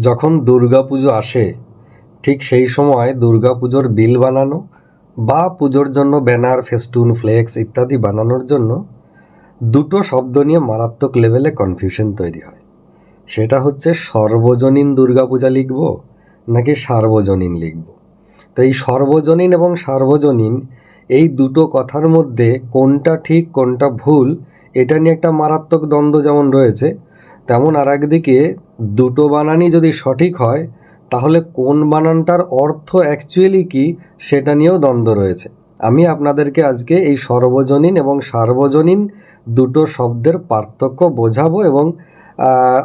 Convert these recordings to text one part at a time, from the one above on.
যখন দুর্গাপুজো আসে, ঠিক সেই সময় দুর্গাপুজোর বিল বানানো বা পুজোর জন্য ব্যানার, ফেস্টুন, ফ্লেক্স ইত্যাদি বানানোর জন্য দুটো শব্দ নিয়ে মারাত্মক লেভেলে কনফিউশন তৈরি হয়। সেটা হচ্ছে সর্বজনীন দুর্গাপূজা লিখব নাকি সার্বজনীন লিখব? তো এই সর্বজনীন এবং সার্বজনীন এই দুটো কথার মধ্যে কোনটা ঠিক, কোনটা ভুল, এটা নিয়ে একটা মারাত্মক দ্বন্দ্ব যেমন রয়েছে তেমন আর একদিকে দুটো বানানই যদি সঠিক হয়, তাহলে কোন বানানটার অর্থ অ্যাকচুয়ালি কি সেটা নিয়েও দ্বন্দ্ব রয়েছে। আমি আপনাদেরকে আজকে এই সর্বজনীন এবং সার্বজনীন দুটো শব্দের পার্থক্য বোঝাবো এবং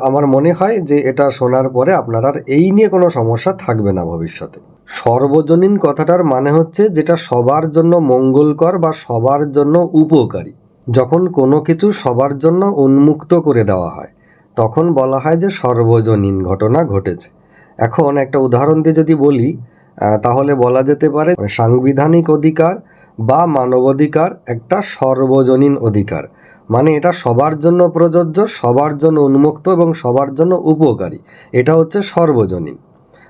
আমার মনে হয় যে এটা শোনার পরে আপনার আর এই নিয়ে কোনো সমস্যা থাকবে না ভবিষ্যতে। সর্বজনীন কথাটার মানে হচ্ছে যেটা সবার জন্য মঙ্গলকর বা সবার জন্য উপকারী। যখন কোনো কিছু সবার জন্য উন্মুক্ত করে দেওয়া হয় তখন বলা হয় যে সর্বজনীন ঘটনা ঘটেছে। এখন একটা উদাহরণ দিয়ে যদি বলি তাহলে বলা যেতে পারে সাংবিধানিক অধিকার বা মানবাধিকার একটা সর্বজনীন অধিকার। মানে এটা সবার জন্য প্রযোজ্য, সবার জন্য উন্মুক্ত এবং সবার জন্য উপকারী। এটা হচ্ছে সর্বজনীন।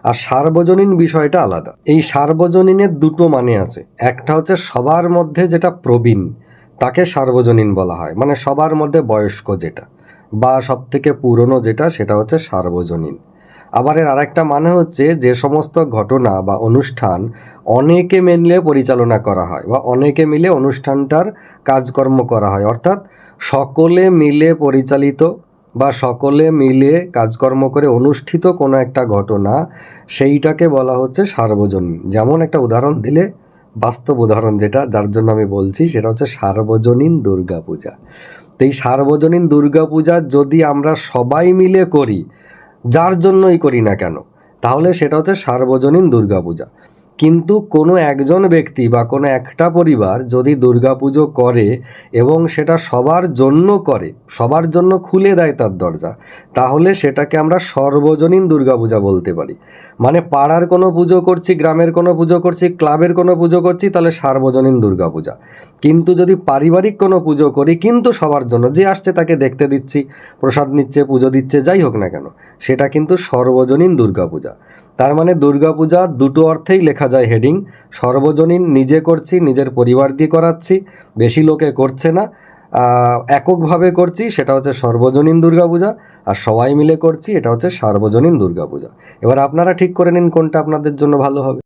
আর সার্বজনীন বিষয়টা আলাদা। এই সার্বজনীনের দুটো মানে আছে। একটা হচ্ছে সবার মধ্যে যেটা প্রবীণ, তাকে সার্বজনীন বলা হয়। মানে সবার মধ্যে বয়স্ক যেটা। বা সব থেকে পুরনো যেটা, সেটা হচ্ছে সার্বজনীন। আবার এর আরেকটা মানে হচ্ছে যে সমস্ত ঘটনা বা অনুষ্ঠান অনেকে মিলে পরিচালনা করা হয় বা অনেকে মিলে অনুষ্ঠানটার কাজকর্ম করা হয়। অর্থাৎ সকলে মিলে পরিচালিত বা সকলে মিলে কাজকর্ম করে অনুষ্ঠিত কোনো একটা ঘটনা, সেইটাকে বলা হচ্ছে সার্বজনীন। যেমন একটা উদাহরণ দিলে বাস্তব উদাহরণ যেটা, যার জন্য আমি বলছি, সেটা হচ্ছে সার্বজনীন দুর্গাপূজা। তো এই সার্বজনীন দুর্গাপূজা যদি আমরা সবাই মিলে করি, যার জন্যই করি না কেন? তাহলে সেটা হচ্ছে সার্বজনীন দুর্গাপূজা। কিন্তু কোনো একজন ব্যক্তি বা কোনো একটা পরিবার যদি দুর্গাপুজো করে এবং সেটা সবার জন্য করে, সবার জন্য খুলে দেয় তার দরজা, তাহলে সেটাকে আমরা সর্বজনীন দুর্গাপূজা বলতে পারি। মানে পাড়ার কোনো পুজো করছি, গ্রামের কোনো পুজো করছি, ক্লাবের কোনো পুজো করছি, তাহলে সার্বজনীন দুর্গাপূজা। কিন্তু যদি পারিবারিক কোনো পুজো করি, কিন্তু সবার জন্য, যে আসছে তাকে দেখতে দিচ্ছি, প্রসাদ নিচ্ছে, পুজো দিচ্ছে, যাই হোক না কেন, সেটা কিন্তু সর্বজনীন দুর্গাপূজা। তার মানে দুর্গাপূজা দুটো অর্থেই লেখা যায় হেডিং। সর্বজনীন নিজে করছি, নিজের পরিবার দিয়ে করাচ্ছি, বেশি লোকে করছে না। এককভাবে করছি, সেটা হচ্ছে সর্বজনীন দুর্গাপূজা, আর সবাই মিলে করছি, এটা হচ্ছে সার্বজনীন দুর্গাপূজা। এবার আপনারা ঠিক করে নিন কোনটা আপনাদের জন্য ভালো হবে।